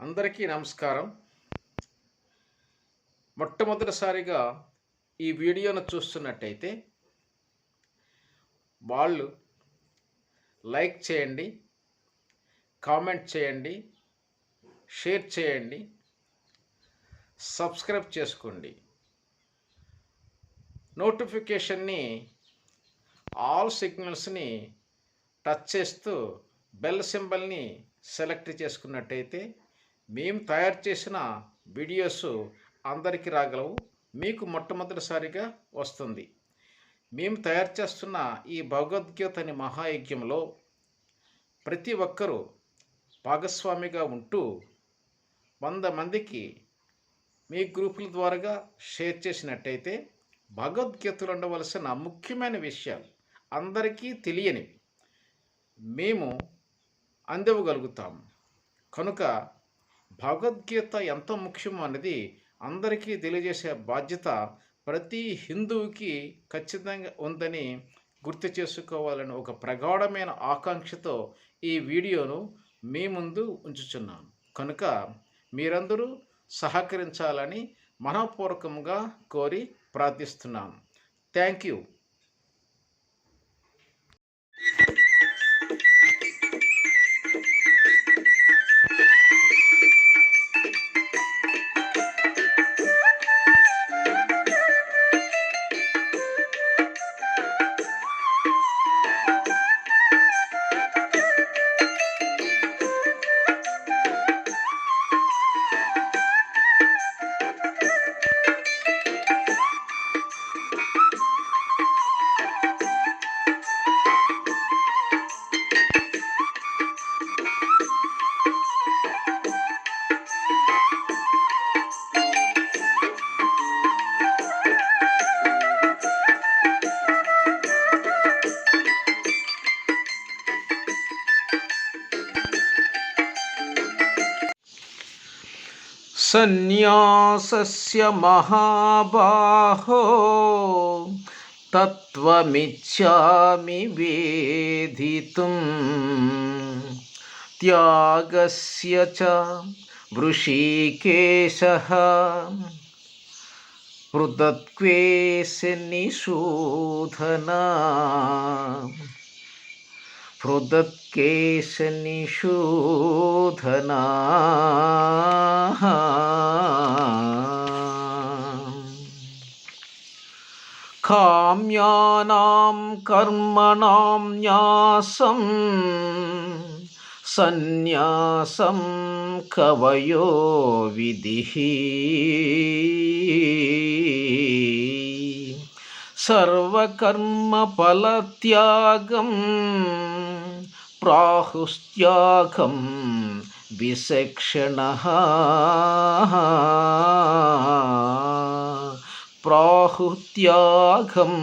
అందరికీ నమస్కారం. మొట్టమొదటిసారిగా ఈ వీడియోను చూస్తున్నట్టయితే వాళ్ళు లైక్ చేయండి కామెంట్ చేయండి షేర్ చేయండి సబ్స్క్రైబ్ చేసుకోండి. నోటిఫికేషన్ని ఆల్ సిగ్నల్స్ని టచ్ చేస్తూ బెల్ సింబల్ని సెలెక్ట్ చేసుకున్నట్టయితే మేము తయారు చేసిన వీడియోస్ అందరికీ రాగలవు. మీకు మొట్టమొదటిసారిగా వస్తుంది. మేము తయారు చేస్తున్న ఈ భగవద్గీత అనే మహాయజ్ఞంలో ప్రతి ఒక్కరూ భాగస్వామిగా ఉంటూ వంద మందికి మీ గ్రూపుల ద్వారా షేర్ చేసినట్టయితే భగవద్గీతలు ఉండవలసిన ముఖ్యమైన విషయాలు అందరికీ తెలియనివి. మేము అందివ్వగలుగుతాము కనుక భగవద్గీత ఎంత ముఖ్యమో అనేది అందరికీ తెలియజేసే బాధ్యత ప్రతి హిందువుకి ఖచ్చితంగా ఉందని గుర్తు చేసుకోవాలని ఒక ప్రగాఢమైన ఆకాంక్షతో ఈ వీడియోను మీ ముందు ఉంచుచున్నాను కనుక మీరందరూ సహకరించాలని మనపూర్వకంగా కోరి ప్రార్థిస్తున్నాను థ్యాంక్ యూ. सन्यासस्य महाबाहो तत्त्वमिच्छामि वेदितुं त्यागस्य च वृषीकेशः पृथक्वेशनिशोधना हृदत्केशनिषूधनाः काम्यानां कर्मणां न्यासं सन्न्यासं कवयो विधिः। కవయో విధిః సర్వకర్మఫలత్యాగం ప్రాహుస్త్యాగం విచక్షణ ప్రాహుత్యాగం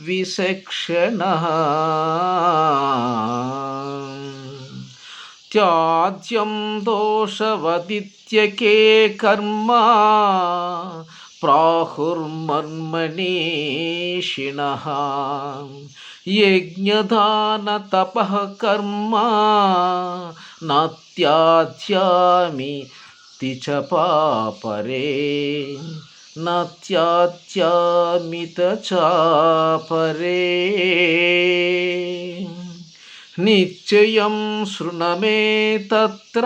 విచక్షణ త్యాజ్యం प्राहुर्मन्मनीषिणः। यज्ञदानतपः कर्म न्याज्यामी च पापरे। नात्याध्यामित निश्चय शृण मे तत्र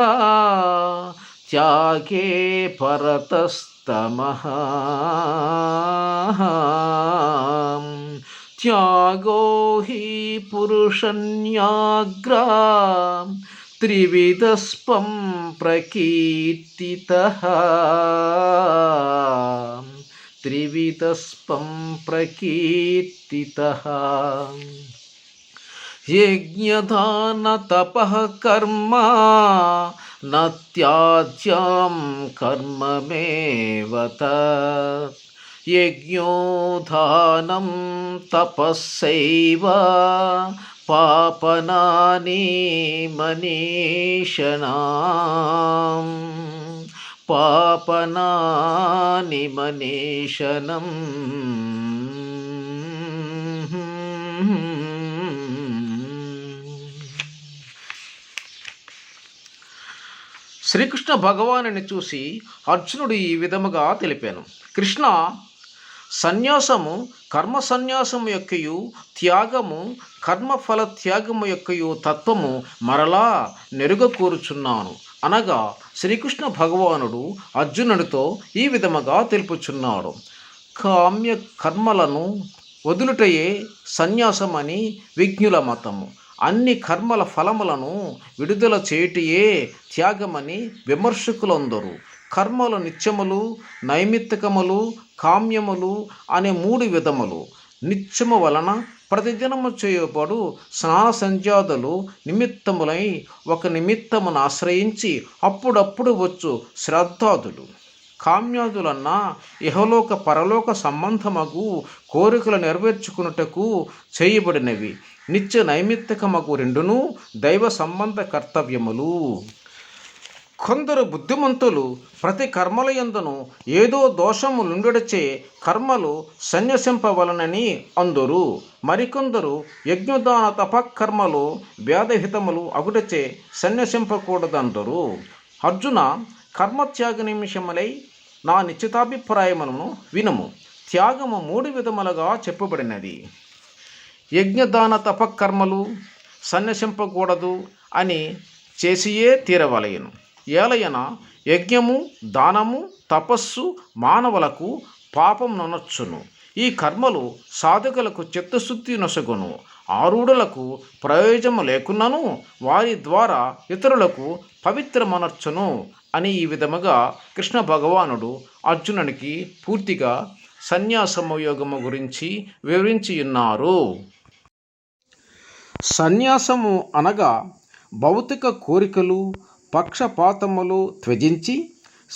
त्यागे परतस्तमः। त्यागो हि पुरुषन्याग्रा त्रिविधस्पं प्रकीर्तितः। त्रिविधस्पं प्रकीर्तितः। यज्ञदानतपः कर्मा నత్యాజ్యం కర్మమేవత యజ్ఞోధానం తపస్సైవ పాపనాని మనీషణం పాపనాని మనీషణం శ్రీకృష్ణ భగవానుని చూసి అర్జునుడు ఈ విధముగా తెలిపాను. కృష్ణ సన్యాసము కర్మ సన్యాసము యొక్కయు త్యాగము కర్మఫల త్యాగము యొక్కయు తత్వము మరలా నెరుగకూరుచున్నాను అనగా శ్రీకృష్ణ భగవానుడు అర్జునుడితో ఈ విధముగా తెలుపుచున్నాడు. కామ్య కర్మలను వదులుటయే సన్యాసమని విజ్ఞుల మతము. అన్ని కర్మల ఫలములను విడుదల చేయుటయే త్యాగమని విమర్శకులందరూ. కర్మలు నిత్యములు నైమిత్తికములు కామ్యములు అనే మూడు విధములు. నిత్యము వలన ప్రతిదినము చేయబడు స్నాన సంధ్యాదులు నిమిత్తములై ఒక నిమిత్తమును ఆశ్రయించి అప్పుడప్పుడు వచ్చు శ్రద్ధాదులు. కామ్యాదులన్నా ఇహలోక పరలోక సంబంధమగు కోరికలు నెరవేర్చుకున్నటకు చేయబడినవి. నిత్య నైమిత్తికమగు రెండును దైవ సంబంధ కర్తవ్యములు. కొందరు బుద్ధిమంతులు ప్రతి కర్మల యందును ఏదో దోషములుండుటచే కర్మలు సన్యసింపవలనని అందురు. మరికొందరు యజ్ఞదాన తపకర్మలు వ్యాధహితములు అగుటచే సన్యసింపకూడదందరు. అర్జున కర్మత్యాగ నిమిషములై నా నిశ్చితాభిప్రాయములను వినము. త్యాగము మూడు విధములుగా చెప్పబడినది. యజ్ఞదాన తపకర్మలు సన్యసింపకూడదు అని చేసియే తీరవలయను. ఏలయన యజ్ఞము దానము తపస్సు మానవులకు పాపం నొనొచ్చును. ఈ కర్మలు సాధకులకు చిత్తశుద్ధి నొసగును. ఆరుడులకు ప్రయోజనం లేకున్నను వారి ద్వారా ఇతరులకు పవిత్రమనర్చును అని ఈ విధముగా కృష్ణ భగవానుడు అర్జునునికి పూర్తిగా సన్యాసము యోగము గురించి వివరించి ఉన్నారు సన్యాసము అనగా భౌతిక కోరికలు పక్షపాతములు త్యజించి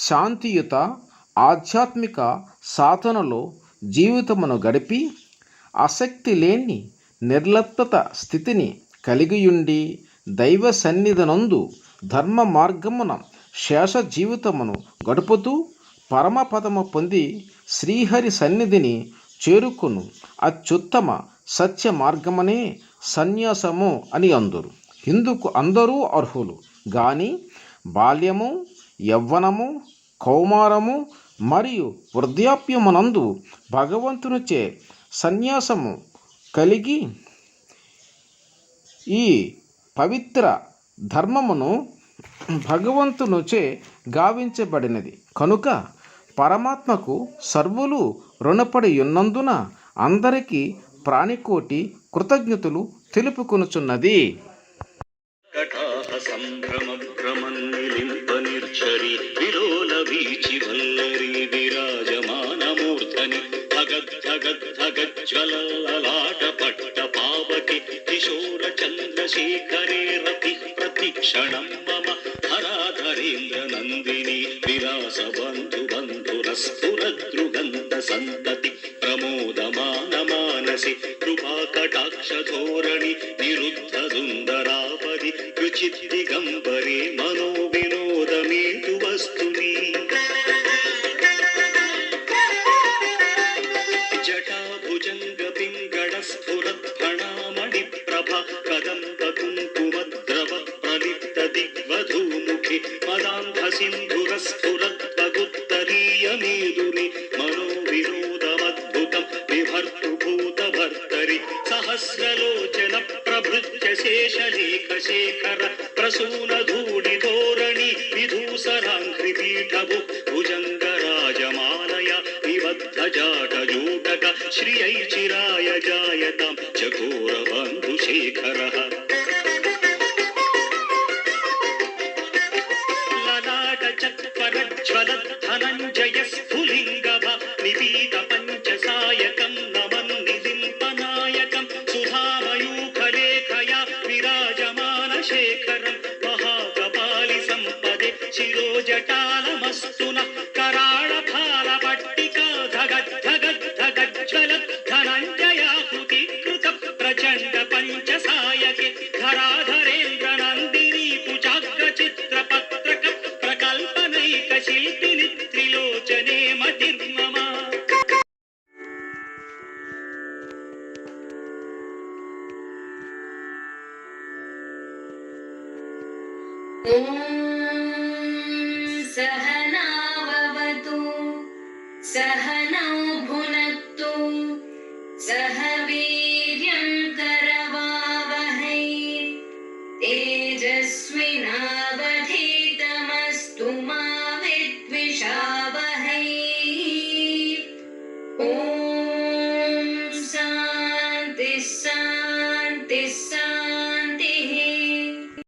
శాంతియుత ఆధ్యాత్మిక సాధనలో జీవితమును గడిపి ఆసక్తి లేని నిర్లప్తత స్థితిని కలిగియుండి దైవ సన్నిధనందు ధర్మ మార్గమున శేష జీవితమును గడుపుతూ పరమపదము పొంది శ్రీహరి సన్నిధిని చేరుకును. అత్యుత్తమ సత్య మార్గమనే సన్యాసము అని అందురు. ఇందుకు అందరూ అర్హులు. కానీ బాల్యము యవ్వనము కౌమారము మరియు వృద్ధాప్యమునందు భగవంతునిచే సన్యాసము కలిగి ఈ పవిత్ర ధర్మమును భగవంతునిచే గావించబడినది. కనుక పరమాత్మకు సర్వులు రుణపడి ఉన్నందున అందరికీ ప్రాణికోటి కృతజ్ఞతలు తెలుపుకొనుచున్నది. కటాహ సంభ్రమ భ్రమన్నిలింప నిర్ఝరి పట్ట పావకి కిశోర చంద్రశేఖరే రతి ప్రతిక్షణం మమ హరాధరేంద్ర నంది శేషలేఖ శేఖర ప్రసూన ధూళి ధోరణి విధూసరాంఘ్రి పీఠభు భుజంగ రాజమాలయ విబద్ధ జాట జూటక శ్రియై చిరాయ జాయతాం చకోర బంధు శేఖర లలాట చత్వర జ్వల ధనంజయ స్ఫులింగ నిపీత పంచసాయకం శిరోజటాలమస్తున కరాళ ఫాల పట్టికా ధగద్ ధగద్ ధగజ్వల ధనంజయాకృతి కృత ప్రచండ పంచసాయకే ధరాధరేంద్ర నందిని కుచాగ్ర చిత్ర పత్రక ప్రకల్పనైక శిల్పిని త్రిలోచనే మతిర్మమ